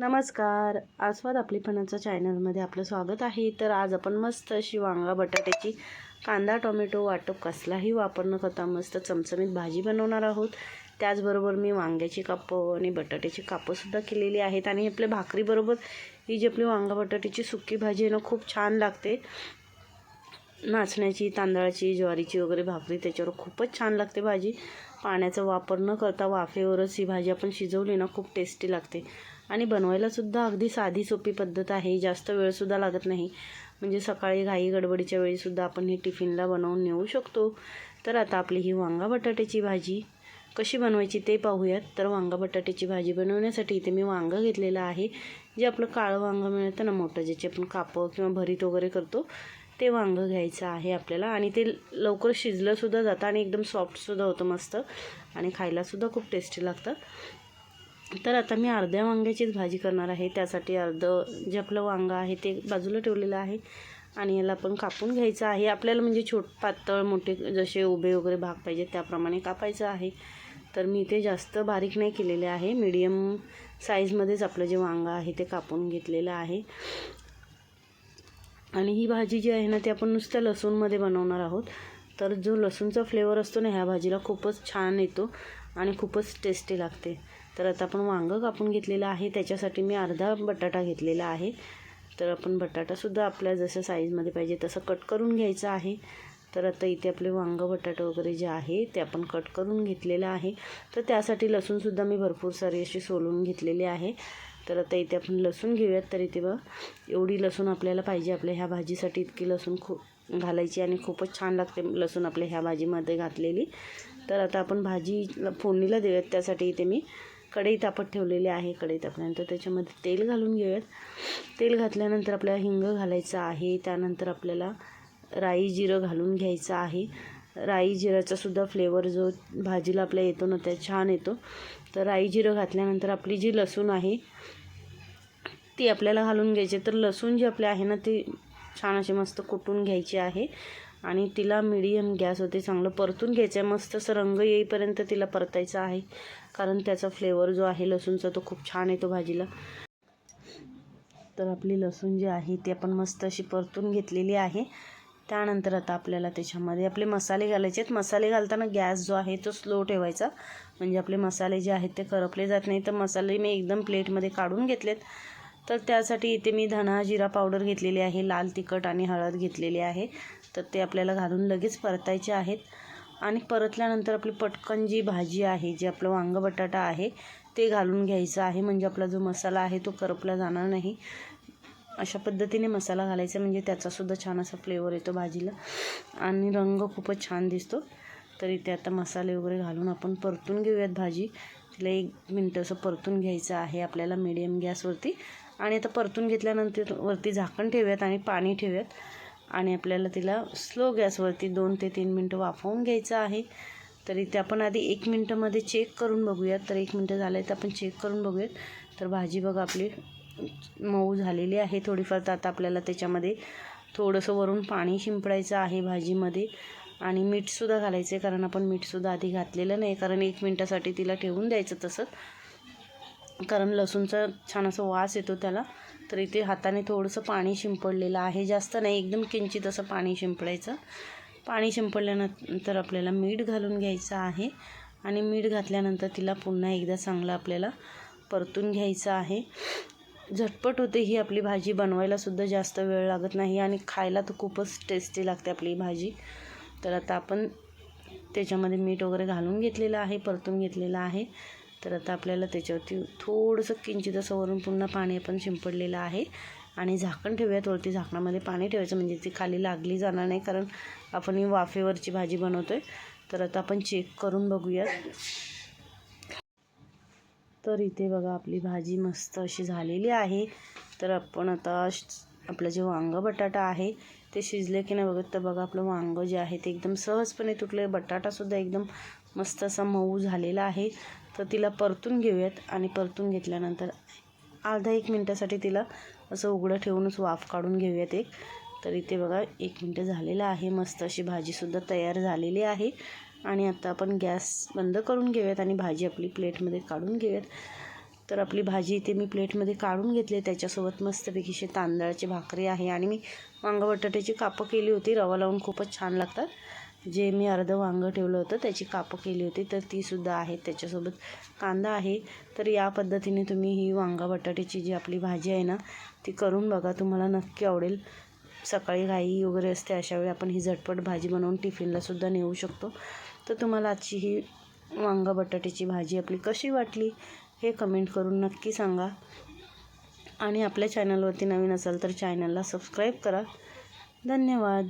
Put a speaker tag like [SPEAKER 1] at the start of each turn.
[SPEAKER 1] नमस्कार. आस्वाद आपलीपणाचं चॅनलमध्ये आपलं स्वागत आहे. तर आज आपण मस्त अशी वांगा बटाट्याची कांदा टोमॅटो वाटप कसलाही वापर न करता मस्त चमचमीत भाजी बनवणार आहोत. त्याचबरोबर मी वांग्याची कापं आणि बटाट्याची कापंसुद्धा केलेली आहेत आणि आपल्या भाकरीबरोबर ही जी आपली वांगा बटाट्याची सुकी भाजी आहे ना खूप छान लागते. नाचण्याची तांदळाची ज्वारीची वगैरे भाकरी त्याच्यावर खूपच छान लागते भाजी. पाण्याचा वापर न करता वाफेवरच ही भाजी आपण शिजवली ना खूप टेस्टी लागते. आणि बनवायलासुद्धा अगदी साधी सोपी पद्धत आहे. जास्त वेळसुद्धा लागत नाही. म्हणजे सकाळी घाई गडबडीच्या वेळीसुद्धा आपण हे टिफिनला बनवून नेऊ शकतो. तर आता आपली ही वांगा बटाट्याची भाजी कशी बनवायची ते पाहूयात. तर वांगा बटाट्याची भाजी बनवण्यासाठी इथे मी वांगं घेतलेलं आहे. जे आपलं काळं वांगं मिळतं ना मोठं ज्याचे आपण कापं किंवा भरीत वगैरे करतो ते वांगं घ्यायचं आहे आपल्याला. आणि ते लवकर शिजलंसुद्धा जातं आणि एकदम सॉफ्टसुद्धा होतं मस्त. आणि खायलासुद्धा खूप टेस्टी लागतं. तर आता मी अर्ध्या वांग्याचीच भाजी करणार आहे. त्यासाठी अर्धं जे आपलं वांगं आहे ते बाजूला ठेवलेलं आहे. आणि याला आपण कापून घ्यायचं आहे. आपल्याला म्हणजे छोट पातळ मोठे जसे उभे वगैरे भाग पाहिजे त्याप्रमाणे कापायचं आहे. तर मी ते जास्त बारीक नाही केलेले आहे. मीडियम साईजमध्येच आपलं जे वांगं आहे ते कापून घेतलेलं आहे. आणि ही भाजी जी आहे ना ती आपण नुसत्या लसूणमध्ये बनवणार आहोत. तर जो लसूणचा फ्लेवर असतो ना ह्या भाजीला खूपच छान येतो आणि खूपच टेस्टी लागते. तर आता आपण वांगं कापून घेतलेलं आहे. त्याच्यासाठी मी अर्धा बटाटा घेतलेला आहे. तर आपण बटाटासुद्धा आपल्या जसं साईजमध्ये पाहिजे तसं कट करून घ्यायचं आहे. तर आता इथे आपले वांगं बटाटा वगैरे जे आहे ते आपण कट करून घेतलेलं आहे. तर त्यासाठी लसूणसुद्धा मी भरपूर सारी अशी सोलून घेतलेली आहे. तर आता इथे आपण लसूण घेऊयात. तर इथे बघ एवढी लसूण आपल्याला पाहिजे आपल्या ह्या भाजीसाठी. इतकी लसूण खूप घालायची आणि खूपच छान लागते लसूण आपल्या ह्या भाजीमध्ये घातलेली. तर आता आपण भाजी फोडणीला देऊयात. त्यासाठी इथे मी कढई तापत ठेवलेली आहे कढई तापल्यानंतर त्याच्यामध्ये तेल घालून घेऊयात. तेल घातल्यानंतर आपल्याला हिंग घालायचं आहे. त्यानंतर आपल्याला राई जिरं घालून घ्यायचं आहे. राई जिराचासुद्धा फ्लेवर जो भाजीला आपल्या येतो ना त्या छान येतो. तर राई जिरं घातल्यानंतर आपली जी लसूण आहे ती आपल्याला घालून घ्यायची. तर लसूण जी आपली आहे ना ती छान अशी मस्त कुटून घ्यायची आहे. आणि तिला मिडियम गॅसवरती चांगलं परतून घ्यायचं आहे मस्त असं रंग येईपर्यंत तिला परतायचा आहे. कारण त्याचा फ्लेवर जो आहे लसूणचा तो खूप छान येतो भाजीला. तर आपली लसूण जी आहे ती आपण मस्त अशी परतून घेतलेली आहे. त्यानंतर आता आपल्याला त्याच्यामध्ये आपले मसाले घालायचे आहेत. मसाले घालताना गॅस जो आहे तो स्लो ठेवायचा. म्हणजे आपले मसाले जे आहेत ते करपले जात नाही तर मसाले मी एकदम प्लेटमध्ये काढून घेतलेत. तर त्यासाठी इथे मी धना जिरा पावडर घेतलेली आहे लाल तिखट आणि हळद घेतलेली आहे. तर ते आपल्याला घालून लगेच परतायचे आहेत. आणि परतल्यानंतर आपली पटकन जी भाजी आहे जे आपलं वांग बटाटा आहे ते घालून घ्यायचं आहे. म्हणजे आपला जो मसाला आहे तो करपला जाणार नाही. अशा पद्धतीने मसाला घालायचा म्हणजे त्याचासुद्धा छान असा फ्लेवर येतो भाजीला. आणि रंग खूपच छान दिसतो. तर इथे आता मसाले वगैरे घालून आपण परतून घेऊयात भाजी. तिला एक मिनटं असं परतून घ्यायचं आहे आपल्याला मिडियम गॅसवरती आणि आता परतून घेतल्यानंतर वरती झाकण ठेवूयात आणि पाणी ठेवूयात. आणि आपल्याला तिला स्लो गॅसवरती दोन ते तीन मिनटं वाफवून घ्यायचं आहे. तर इथे आपण आधी एक मिनटामध्ये चेक करून बघूयात. तर एक मिनटं झालं आहे तर आपण चेक करून बघूयात. तर भाजी बघा आपली मऊ झालेली आहे थोडीफार. तर आता आपल्याला त्याच्यामध्ये थोडंसं वरून पाणी शिंपडायचं आहे भाजीमध्ये. आणि मीठसुद्धा घालायचं आहे कारण आपण मीठसुद्धा आधी घातलेलं नाही. कारण एक मिनटासाठी तिला ठेवून द्यायचं तसंच. कारण लसूणचा छान असा वास येतो त्याला. तर इथे हाताने थोडंसं पाणी शिंपडलेलं आहे. जास्त नाही एकदम किंचित असं पाणी शिंपडायचं. पाणी शिंपडल्यानंतर आपल्याला मीठ घालून घ्यायचं आहे. आणि मीठ घातल्यानंतर तिला पुन्हा एकदा चांगलं आपल्याला परतून घ्यायचं आहे. झटपट होते ही आपली भाजी. बनवायलासुद्धा जास्त वेळ लागत नाही आणि खायला तर खूपच टेस्टी लागते आपली भाजी. तर आता आपण त्याच्यामध्ये मीठ वगैरे घालून घेतलेलं आहे परतून घेतलेलं आहे. तर आता आपल्याला त्याच्यावरती थोडंसं किंचित असं वरून पुन्हा पाणी आपण शिंपडलेलं आहे. आणि झाकण ठेवूयात. वरती झाकणामध्ये पाणी ठेवायचं. म्हणजे ती खाली लागली जाणार नाही कारण आपण ही वाफेवरची भाजी बनवतो आहे तर आता आपण चेक करून बघूयात. तर इथे बघा आपली भाजी मस्त अशी झालेली आहे. तर आपण आता आपलं जे वांगं बटाटा आहे ते शिजले की नाही बघत. तर बघा आपलं वांगं जे आहे ते एकदम सहजपणे तुटले बटाटासुद्धा एकदम मस्त असा मऊ झालेला आहे. तर तिला परतून घेऊयात आणि परतून घेतल्यानंतर अर्धा एक मिनटासाठी तिला असं उघडं ठेवूनच वाफ काढून घेऊयात एक. तर इथे बघा एक मिनटं झालेलं आहे. मस्त अशी भाजीसुद्धा तयार झालेली आहे. आणि आता आपण गॅस बंद करून घेऊयात आणि भाजी आपली प्लेटमध्ये काढून घेऊयात. तर आपली भाजी इथे मी प्लेटमध्ये काढून घेतली त्याच्यासोबत मस्तपैकी तांदळाची भाकरी आहे. आणि मी वांग बटाट्याची कापं केली होती. रवा लावून खूपच छान लागतात. जे मी अर्धं वांगं ठेवलं होतं त्याची कापं केली होती तर तीसुद्धा आहे त्याच्यासोबत. कांदा आहे तर या पद्धतीने तुम्ही ही वांगा बटाट्याची जी आपली भाजी आहे ना ती करून बघा तुम्हाला नक्की आवडेल. सकाळी घाई वगैरे असते अशावेळी आपण ही झटपट भाजी बनवून टिफिनलासुद्धा नेऊ शकतो. तर तुम्हाला आजची ही वांगा बटाट्याची भाजी आपली कशी वाटली हे कमेंट करून नक्की सांगा. आणि आपल्या चॅनलवरती नवीन असाल तर चॅनलला सबस्क्राईब करा. धन्यवाद.